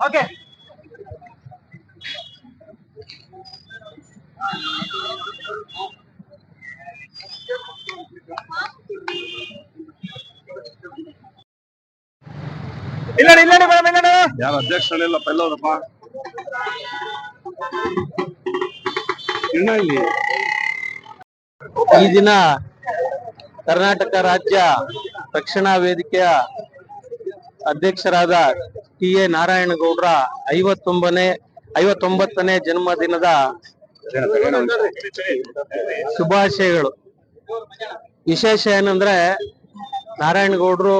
Okay ಇಲ್ಲ ಇಲ್ಲ madam ಇಲ್ಲ ಯಾರು ಅಧ್ಯಕ್ಷರಲ್ಲಿಲ್ಲ ಪೈಲವರಪ್ಪ ಇನ್ನ ಇಲ್ಲಿ ಈ ದಿನ ಕರ್ನಾಟಕ ರಾಜ್ಯ ರಕ್ಷಣಾ ವೇದಿಕೆಯ ಅಧ್ಯಕ್ಷರಾದ ಟಿ ಎ ನಾರಾಯಣಗೌಡರ ಐವತ್ತೊಂಬನೇ, ಐವತ್ತೊಂಬತ್ತನೇ ಜನ್ಮದಿನದ ಶುಭಾಶಯಗಳು. ವಿಶೇಷ ಏನಂದ್ರೆ ನಾರಾಯಣಗೌಡರು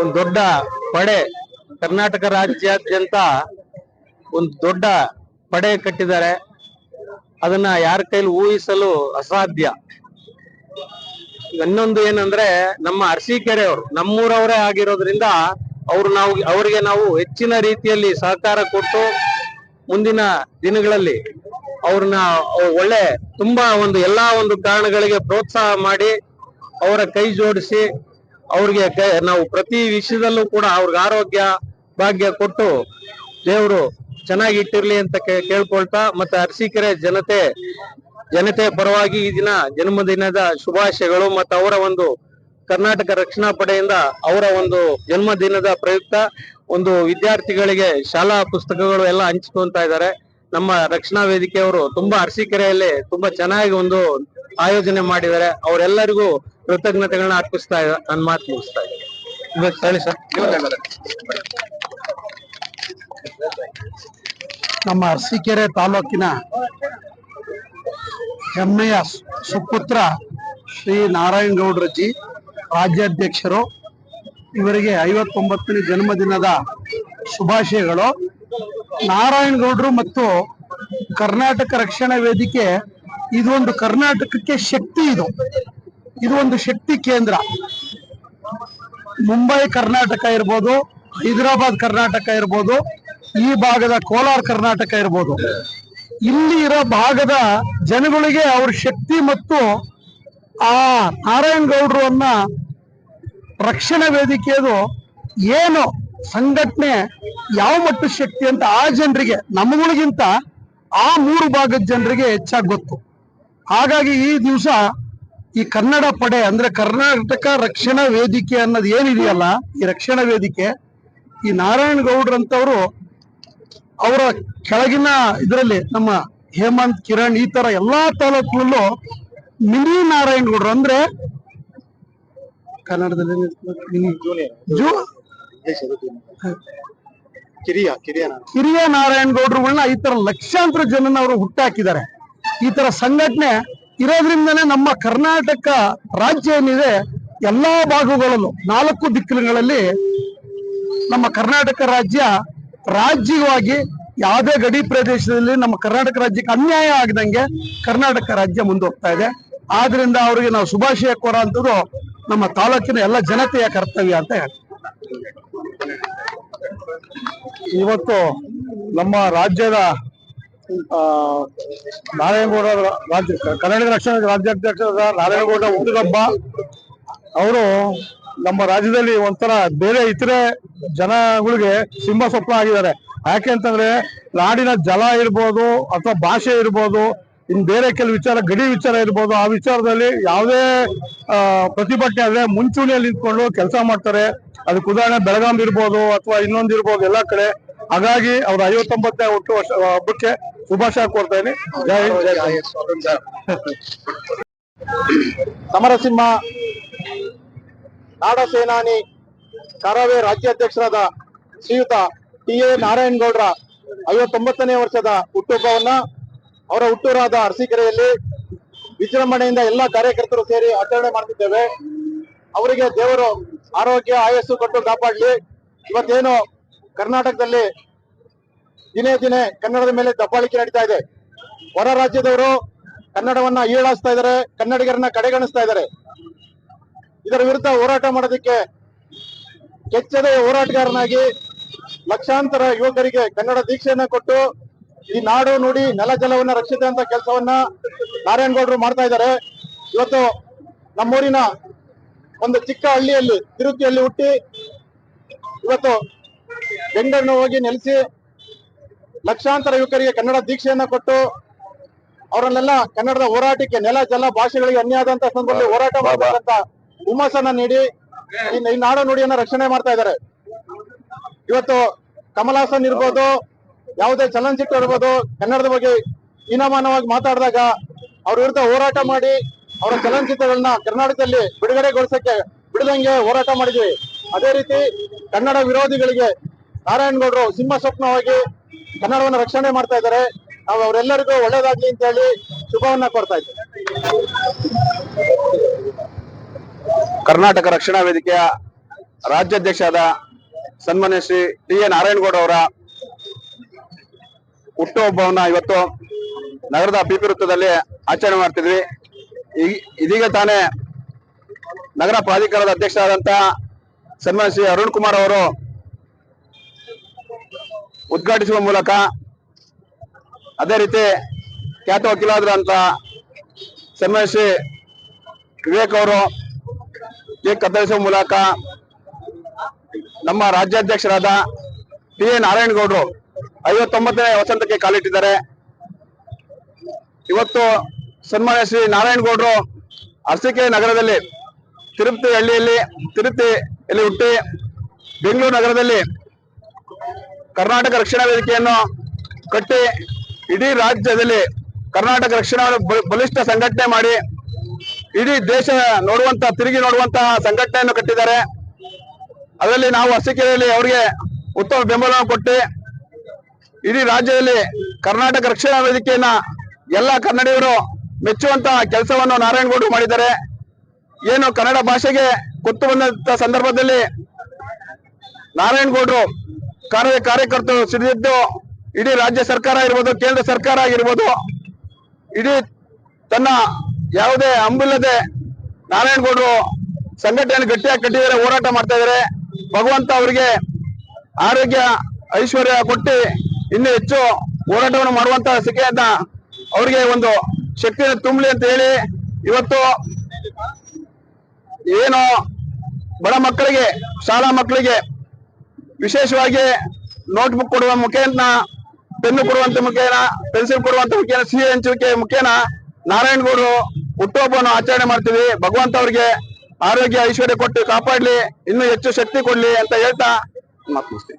ಒಂದು ದೊಡ್ಡ ಪಡೆ, ಕರ್ನಾಟಕ ರಾಜ್ಯಾದ್ಯಂತ ಒಂದು ದೊಡ್ಡ ಪಡೆ ಕಟ್ಟಿದ್ದಾರೆ. ಅದನ್ನ ಯಾರ ಕೈಲಿ ಊಹಿಸಲು ಅಸಾಧ್ಯ? ಇನ್ನೊಂದು ಏನಂದ್ರೆ, ನಮ್ಮ ಅರಸೀಕೆರೆ ಅವರು ನಮ್ಮೂರವರೇ ಆಗಿರೋದ್ರಿಂದ ಅವ್ರು ನಾವು, ಅವರಿಗೆ ನಾವು ಹೆಚ್ಚಿನ ರೀತಿಯಲ್ಲಿ ಸಹಕಾರ ಕೊಟ್ಟು ಮುಂದಿನ ದಿನಗಳಲ್ಲಿ ಅವ್ರನ್ನ, ಒಳ್ಳೆ ತುಂಬಾ ಒಂದು ಎಲ್ಲಾ ಒಂದು ಕಾರಣಗಳಿಗೆ ಪ್ರೋತ್ಸಾಹ ಮಾಡಿ ಅವರ ಕೈ ಜೋಡಿಸಿ ಅವ್ರಿಗೆ ನಾವು ಪ್ರತಿ ವಿಷಯದಲ್ಲೂ ಕೂಡ ಅವ್ರಿಗೆ ಆರೋಗ್ಯ, ಭಾಗ್ಯ ಕೊಟ್ಟು ದೇವರು ಚೆನ್ನಾಗಿ ಇಟ್ಟಿರ್ಲಿ ಅಂತ ಕೇಳ್ಕೊಳ್ತಾ ಮತ್ತೆ ಅರಸೀಕೆರೆ ಜನತೆ ಜನತೆ ಪರವಾಗಿ ಈ ದಿನ ಜನ್ಮದಿನದ ಶುಭಾಶಯಗಳು ಮತ್ತು ಅವರ ಒಂದು ಕರ್ನಾಟಕ ರಕ್ಷಣಾ ಪಡೆಯಿಂದ ಅವರ ಒಂದು ಜನ್ಮದಿನದ ಪ್ರಯುಕ್ತ ಒಂದು ವಿದ್ಯಾರ್ಥಿಗಳಿಗೆ ಶಾಲಾ ಪುಸ್ತಕಗಳು ಎಲ್ಲ ಹಂಚ್ಕೊಂತ ಇದ್ದಾರೆ. ನಮ್ಮ ರಕ್ಷಣಾ ವೇದಿಕೆಯವರು ತುಂಬಾ ಅರಸೀಕೆರೆಯಲ್ಲಿ ತುಂಬಾ ಚೆನ್ನಾಗಿ ಒಂದು ಆಯೋಜನೆ ಮಾಡಿದ್ದಾರೆ. ಅವರೆಲ್ಲರಿಗೂ ಕೃತಜ್ಞತೆಗಳನ್ನ ಅರ್ಪಿಸ್ತಾ ನನ್ನ ಮಾತು ಮುಗಿಸ್ತಾ ಇದ್ದಾರೆ ನಮ್ಮ ಅರಸೀಕೆರೆ ತಾಲೂಕಿನ ಹೆಮ್ಮೆಯ ಸುಪುತ್ರ ಶ್ರೀ ನಾರಾಯಣ ಗೌಡ್ರಜ್ಜಿ ರಾಜ್ಯಾಧ್ಯಕ್ಷರು. ಇವರಿಗೆ ಐವತ್ತೊಂಬತ್ತನೇ ಜನ್ಮದಿನದ ಶುಭಾಶಯಗಳು. ನಾರಾಯಣ ಗೌಡ್ರು ಮತ್ತು ಕರ್ನಾಟಕ ರಕ್ಷಣಾ ವೇದಿಕೆ, ಇದೊಂದು ಕರ್ನಾಟಕಕ್ಕೆ ಶಕ್ತಿ ಇದು. ಇದು ಒಂದು ಶಕ್ತಿ ಕೇಂದ್ರ. ಮುಂಬೈ ಕರ್ನಾಟಕ ಇರ್ಬೋದು, ಹೈದರಾಬಾದ್ ಕರ್ನಾಟಕ ಇರ್ಬೋದು ಈ ಭಾಗದ ಕೋಲಾರ ಕರ್ನಾಟಕ ಇರ್ಬೋದು. ಇಲ್ಲಿ ಇರೋ ಭಾಗದ ಜನಗಳಿಗೆ ಅವ್ರ ಶಕ್ತಿ ಮತ್ತು ಆ ನಾರಾಯಣ ಗೌಡ್ರು ಅನ್ನ ರಕ್ಷಣಾ ವೇದಿಕೆಯದು ಏನು ಸಂಘಟನೆ ಯಾವ ಮಟ್ಟದ ಶಕ್ತಿ ಅಂತ ಆ ಜನರಿಗೆ ನಮ್ಮಗಳಿಗಿಂತ ಆ ಮೂರು ಭಾಗದ ಜನರಿಗೆ ಹೆಚ್ಚಾಗಿ ಗೊತ್ತು. ಹಾಗಾಗಿ ಈ ದಿವಸ ಈ ಕನ್ನಡ ಪಡೆ ಅಂದ್ರೆ ಕರ್ನಾಟಕ ರಕ್ಷಣಾ ವೇದಿಕೆ ಅನ್ನೋದು ಏನಿದೆಯಲ್ಲ, ಈ ರಕ್ಷಣಾ ವೇದಿಕೆ, ಈ ನಾರಾಯಣ ಗೌಡ್ರಂತವ್ರು ಅವರ ಕೆಳಗಿನ ಇದರಲ್ಲಿ ನಮ್ಮ ಹೇಮಂತ್ ಕಿರಣ್ ಈ ತರ ಎಲ್ಲಾ ತಾಲೂಕಿನಲ್ಲೂ ಮಿನಿ ನಾರಾಯಣ ಗೌಡ್ರು ಅಂದ್ರೆ ಕನ್ನಡದಲ್ಲಿ ಕಿರಿಯ ಕಿರಿಯ ಕಿರಿಯ ಹಿರಿಯ ನಾರಾಯಣ ಗೌಡ್ರುಗಳನ್ನ ಈ ತರ ಲಕ್ಷಾಂತರ ಜನನ ಅವರು ಹುಟ್ಟಾಕಿದ್ದಾರೆ. ಈ ತರ ಸಂಘಟನೆ ಇರೋದ್ರಿಂದನೇ ನಮ್ಮ ಕರ್ನಾಟಕ ರಾಜ್ಯ ಏನಿದೆ ಎಲ್ಲಾ ಭಾಗಗಳಲ್ಲೂ ನಾಲ್ಕು ದಿಕ್ಕುಗಳಲ್ಲಿ ನಮ್ಮ ಕರ್ನಾಟಕ ರಾಜ್ಯ ರಾಜ್ಯವಾಗಿ ಯಾವುದೇ ಗಡಿ ಪ್ರದೇಶದಲ್ಲಿ ನಮ್ಮ ಕರ್ನಾಟಕ ರಾಜ್ಯಕ್ಕೆ ಅನ್ಯಾಯ ಆಗದಂಗೆ ಕರ್ನಾಟಕ ರಾಜ್ಯ ಮುಂದೋಗ್ತಾ ಇದೆ. ಆದ್ರಿಂದ ಅವರಿಗೆ ನಾವು ಶುಭಾಶಯ ಕೋರುವಂಥದ್ದು ನಮ್ಮ ತಾಲೂಕಿನ ಎಲ್ಲ ಜನತೆಯ ಕರ್ತವ್ಯ ಅಂತ ಹೇಳ್ತೀವಿ ಇವತ್ತು ನಮ್ಮ ರಾಜ್ಯದ ನಾರಾಯಣಗೌಡ ರಾಜ್ಯ ಕನ್ನಡ ರಕ್ಷಣಾ ರಾಜ್ಯಾಧ್ಯಕ್ಷರಾದ ನಾರಾಯಣಗೌಡ ಹುಟ್ಟುಹಬ್ಬ ಅವರು ನಮ್ಮ ರಾಜ್ಯದಲ್ಲಿ ಒಂಥರ ಬೇರೆ ಇತರೆ ಜನಗಳಿಗೆ ಸಿಂಹ ಸ್ವಪ್ನ ಆಗಿದ್ದಾರೆ. ಯಾಕೆಂತಂದ್ರೆ ನಾಡಿನ ಜಲ ಇರ್ಬೋದು ಅಥವಾ ಭಾಷೆ ಇರ್ಬೋದು ಇನ್ ಬೇರೆ ಕೆಲವು ವಿಚಾರ ಗಡಿ ವಿಚಾರ ಇರ್ಬೋದು ಆ ವಿಚಾರದಲ್ಲಿ ಯಾವುದೇ ಆ, ಪ್ರತಿಭಟನೆ ಆದ್ರೆ ಮುಂಚೂಣಿಯಲ್ಲಿ ನಿಂತ್ಕೊಂಡು ಕೆಲಸ ಮಾಡ್ತಾರೆ. ಅದಕ್ಕೆ ಉದಾಹರಣೆ ಬೆಳಗಾಂ ಇರ್ಬೋದು ಅಥವಾ ಇನ್ನೊಂದು ಇರ್ಬೋದು ಎಲ್ಲಾ ಕಡೆ. ಹಾಗಾಗಿ ಅವ್ರ ಐವತ್ತೊಂಬತ್ತನೇ ಹುಟ್ಟು ವರ್ಷ ಹಬ್ಬಕ್ಕೆ ಶುಭಾಶಯ ಕೋರ್ತಾ ಇದೀನಿ ಜೈ ಹಿಂದ್. ಜೈ. ಸಮರಸಿಂಹ ನಾಡ ಸೇನಾನಿ ಕರಾವಳಿ ರಾಜ್ಯಾಧ್ಯಕ್ಷರಾದ ಶ್ರೀಯುತ ಟಿ ಎ ನಾರಾಯಣಗೌಡರ ಐವತ್ತೊಂಬತ್ತನೇ ವರ್ಷದ ಹುಟ್ಟುಹಬ್ಬವನ್ನ ಅವರ ಹುಟ್ಟೂರಾದ ಅರಸೀಕೆರೆಯಲ್ಲಿ ವಿಜೃಂಭಣೆಯಿಂದ ಎಲ್ಲಾ ಕಾರ್ಯಕರ್ತರು ಸೇರಿ ಆಚರಣೆ ಮಾಡ್ತಿದ್ದೇವೆ. ಅವರಿಗೆ ದೇವರು ಆರೋಗ್ಯ, ಆಯಸ್ಸು ಕೊಟ್ಟು ಕಾಪಾಡಲಿ. ಇವತ್ತೇನು ಕರ್ನಾಟಕದಲ್ಲಿ ದಿನೇ ದಿನೇ ಕನ್ನಡದ ಮೇಲೆ ದಬ್ಬಾಳಿಕೆ ನಡೀತಾ ಇದೆ. ಹೊರ ರಾಜ್ಯದವರು ಕನ್ನಡವನ್ನ ಈಳಾಸ್ತಾ ಇದ್ದಾರೆ, ಕನ್ನಡಿಗರನ್ನ ಕಡೆಗಣಿಸ್ತಾ ಇದ್ದಾರೆ. ಇದರ ವಿರುದ್ಧ ಹೋರಾಟ ಮಾಡೋದಕ್ಕೆ ಕೆಚ್ಚದ ಹೋರಾಟಗಾರನಾಗಿ ಲಕ್ಷಾಂತರ ಯುವಕರಿಗೆ ಕನ್ನಡ ದೀಕ್ಷೆಯನ್ನ ಕೊಟ್ಟು ಈ ನಾಡು ನುಡಿ ನೆಲ ಜಲವನ್ನ ಅಂತ ಕೆಲಸವನ್ನ ನಾರಾಯಣಗೌಡರು ಮಾಡ್ತಾ ಇದ್ದಾರೆ. ಇವತ್ತು ನಮ್ಮೂರಿನ ಒಂದು ಚಿಕ್ಕ ಹಳ್ಳಿಯಲ್ಲಿ ತಿರುಚಿಯಲ್ಲಿ ಹುಟ್ಟಿ ಇವತ್ತು ಬೆಂಗಳೂರಿನ ಹೋಗಿ ನೆಲೆಸಿ ಲಕ್ಷಾಂತರ ಯುವಕರಿಗೆ ಕನ್ನಡ ದೀಕ್ಷೆಯನ್ನ ಕೊಟ್ಟು ಅವರನ್ನೆಲ್ಲ ಕನ್ನಡದ ಹೋರಾಟಕ್ಕೆ ನೆಲ ಜಲ ಭಾಷೆಗಳಿಗೆ ಅನ್ಯಾದಂತ ಸಂದರ್ಭದಲ್ಲಿ ಹೋರಾಟ ಮಾಡಬೇಕಂತ ಹುಮ್ಮಸ್ಸನ್ನ ನೀಡಿ ಈ ನಾಡ ನಾಡು ನುಡಿಯನ್ನ ರಕ್ಷಣೆ ಮಾಡ್ತಾ ಇದ್ದಾರೆ. ಇವತ್ತು ಕಮಲಾಸನ್ ಇರ್ಬೋದು, ಯಾವುದೇ ಚಲನಚಿತ್ರ ಇರ್ಬೋದು, ಕನ್ನಡದ ಬಗ್ಗೆ ಹೀನಮಾನವಾಗಿ ಮಾತಾಡಿದಾಗ ಅವ್ರ ವಿರುದ್ಧ ಹೋರಾಟ ಮಾಡಿ ಅವರ ಚಲನಚಿತ್ರಗಳನ್ನ ಕರ್ನಾಟಕದಲ್ಲಿ ಬಿಡುಗಡೆಗೊಳಿಸಕ್ಕೆ ಬಿಡದಂಗೆ ಹೋರಾಟ ಮಾಡಿದ್ವಿ. ಅದೇ ರೀತಿ ಕನ್ನಡ ವಿರೋಧಿಗಳಿಗೆ ನಾರಾಯಣಗೌಡರು ಸಿಂಹ ಸ್ವಪ್ನವಾಗಿ ಕನ್ನಡವನ್ನು ರಕ್ಷಣೆ ಮಾಡ್ತಾ ಇದ್ದಾರೆ. ನಾವು ಅವರೆಲ್ಲರಿಗೂ ಒಳ್ಳೇದಾಗ್ಲಿ ಅಂತ ಹೇಳಿ ಶುಭವನ್ನ ಕೊಡ್ತಾ ಇದ್ದೀವಿ. ಕರ್ನಾಟಕ ರಕ್ಷಣಾ ವೇದಿಕೆಯ ರಾಜ್ಯಾಧ್ಯಕ್ಷರಾದ ಸನ್ಮಾನ್ಯ ಶ್ರೀ ಟಿ ಎ ನಾರಾಯಣಗೌಡ ಅವರ ಹುಟ್ಟುಹಬ್ಬವನ್ನ ಇವತ್ತು ನಗರದ ಪಿಪಿ ವೃತ್ತದಲ್ಲಿ ಆಚರಣೆ ಮಾಡ್ತಿದ್ವಿ. ಇದೀಗ ತಾನೇ ನಗರ ಪ್ರಾಧಿಕಾರದ ಅಧ್ಯಕ್ಷರಾದಂತ ಸನ್ಮಾನ್ಯ ಶ್ರೀ ಅರುಣ್ ಕುಮಾರ್ ಅವರು ಉದ್ಘಾಟಿಸುವ ಮೂಲಕ ಅದೇ ರೀತಿ ಖ್ಯಾತ ವಕೀಲಾದ್ರಂತ ಸನ್ಮಾನ್ಯ ಶ್ರೀ ವಿವೇಕ್ ಅವರು ಕೇಕ್ ಕತ್ತರಿಸುವ ಮೂಲಕ ನಮ್ಮ ರಾಜ್ಯಾಧ್ಯಕ್ಷರಾದ ಟಿ ಎ ನಾರಾಯಣಗೌಡರು ಐವತ್ತೊಂಬತ್ತನೇ ವಸಂತಕ್ಕೆ ಕಾಲಿಟ್ಟಿದ್ದಾರೆ. ಇವತ್ತು ಸನ್ಮಾನ್ಯ ಶ್ರೀ ನಾರಾಯಣಗೌಡರು ಅರಸಿಕೆ ನಗರದಲ್ಲಿ ತಿರುಪತಿ ಹಳ್ಳಿಯಲ್ಲಿ ತಿರುಪತಿಯಲ್ಲಿ ಹುಟ್ಟಿ ಬೆಂಗಳೂರು ನಗರದಲ್ಲಿ ಕರ್ನಾಟಕ ರಕ್ಷಣಾ ವೇದಿಕೆಯನ್ನು ಕಟ್ಟಿ ಇಡೀ ರಾಜ್ಯದಲ್ಲಿ ಕರ್ನಾಟಕ ರಕ್ಷಣಾ ಬಲಿಷ್ಠ ಸಂಘಟನೆ ಮಾಡಿ ಇಡೀ ದೇಶ ನೋಡುವಂತ, ತಿರುಗಿ ನೋಡುವಂತ ಸಂಘಟನೆಯನ್ನು ಕಟ್ಟಿದ್ದಾರೆ. ಅದರಲ್ಲಿ ನಾವು ಅರಸೀಕೆರೆಯಲ್ಲಿ ಅವರಿಗೆ ಉತ್ತಮ ಬೆಂಬಲವನ್ನು ಕೊಟ್ಟು, ಇಡೀ ರಾಜ್ಯದಲ್ಲಿ ಕರ್ನಾಟಕ ರಕ್ಷಣಾ ವೇದಿಕೆಯನ್ನ ಎಲ್ಲ ಕನ್ನಡಿಗರು ಮೆಚ್ಚುವಂತ ಕೆಲಸವನ್ನು ನಾರಾಯಣಗೌಡರು ಮಾಡಿದ್ದಾರೆ. ಏನು ಕನ್ನಡ ಭಾಷೆಗೆ ಗೊತ್ತು ಬಂದಂತ ಸಂದರ್ಭದಲ್ಲಿ ನಾರಾಯಣಗೌಡರು ಕಾರ್ಯ ಕಾರ್ಯಕರ್ತರು ಸಿಡಿದಿದ್ದು, ಇಡೀ ರಾಜ್ಯ ಸರ್ಕಾರ ಇರ್ಬೋದು ಕೇಂದ್ರ ಸರ್ಕಾರ ಆಗಿರ್ಬೋದು, ಇಡೀ ತನ್ನ ಯಾವುದೇ ಅಂಬಿಲ್ಲದೆ ನಾರಾಯಣಗೌಡರು ಸಂಘಟನೆ ಗಟ್ಟಿಯಾಗಿ ಕಟ್ಟಿದರೆ ಹೋರಾಟ ಮಾಡ್ತಾ ಇದ್ದಾರೆ. ಭಗವಂತ ಅವರಿಗೆ ಆರೋಗ್ಯ, ಐಶ್ವರ್ಯ ಕೊಟ್ಟು ಇನ್ನೂ ಹೆಚ್ಚು ಹೋರಾಟವನ್ನು ಮಾಡುವಂತ ಸಿಕ್ಕೆಯನ್ನ ಅವರಿಗೆ ಒಂದು ಶಕ್ತಿಯನ್ನು ತುಂಬಲಿ ಅಂತ ಹೇಳಿ ಇವತ್ತು ಏನು ಬಡ ಮಕ್ಕಳಿಗೆ, ಶಾಲಾ ಮಕ್ಕಳಿಗೆ ವಿಶೇಷವಾಗಿ ನೋಟ್ಬುಕ್ ಕೊಡುವ ಮುಖೇನ, ಪೆನ್ನು ಕೊಡುವಂತ ಮುಖೇನ ಪೆನ್ಸಿಲ್ ಕೊಡುವಂತ ಮುಖೇನ, ಸಿಹಿ ಹಂಚುವಿಕೆ ಮುಖೇನ ನಾರಾಯಣಗೌಡರು ಹುಟ್ಟುಹಬ್ಬವನ್ನು ಆಚರಣೆ ಮಾಡ್ತೀವಿ. ಭಗವಂತ ಅವ್ರಿಗೆ ಆರೋಗ್ಯ, ಐಶ್ವರ್ಯ ಕೊಟ್ಟು ಕಾಪಾಡ್ಲಿ. ಇನ್ನೂ ಹೆಚ್ಚು ಶಕ್ತಿ ಕೊಡ್ಲಿ ಅಂತ ಹೇಳ್ತಾ ಮಾತನಾಡ್ತೀನಿ.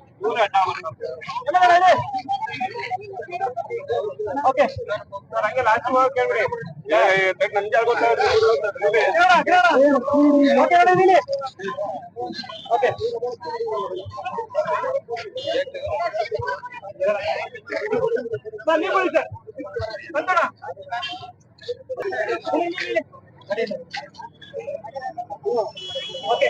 ಓಕೆ ಸರ್ ಹಂಗೆ ಲಾಸ್ಟ್ ಮಾಡೋಕೆ ಹೇಳ್ಬಿಡಿ ನನ್ಗೆ ಯಾರು ಗೊತ್ತಾಗುತ್ತೆ ಓಕೆ ಸರ್ ನೀವು ಬನ್ನಿ ಸರ್ ಬಂದಣ ಓಕೆ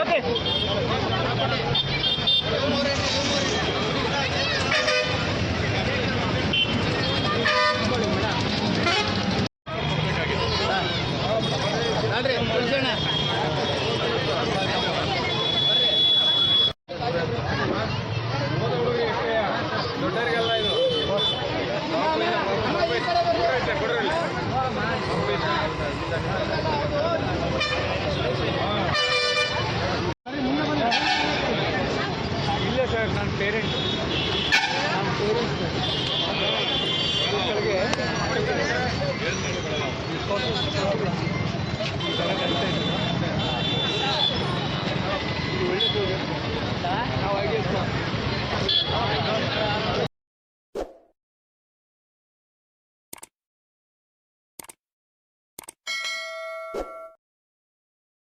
ಓಕೆ ಇಲ್ಲೇ ನನ್ನ